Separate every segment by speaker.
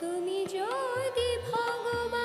Speaker 1: তুমি যদি ভগবান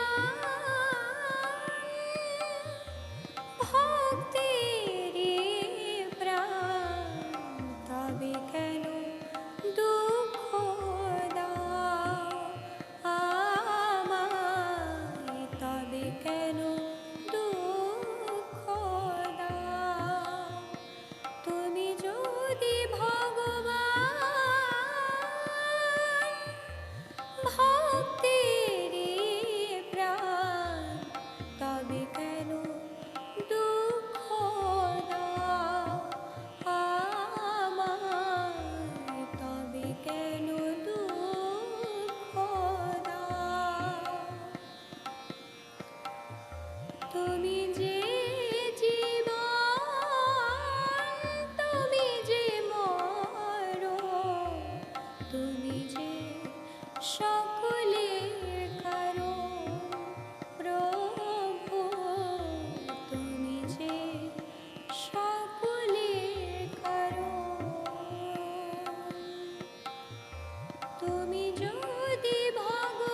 Speaker 1: তুমি যে তুমি যে মর তুমি যে সকলের তুমি যদি ভাগো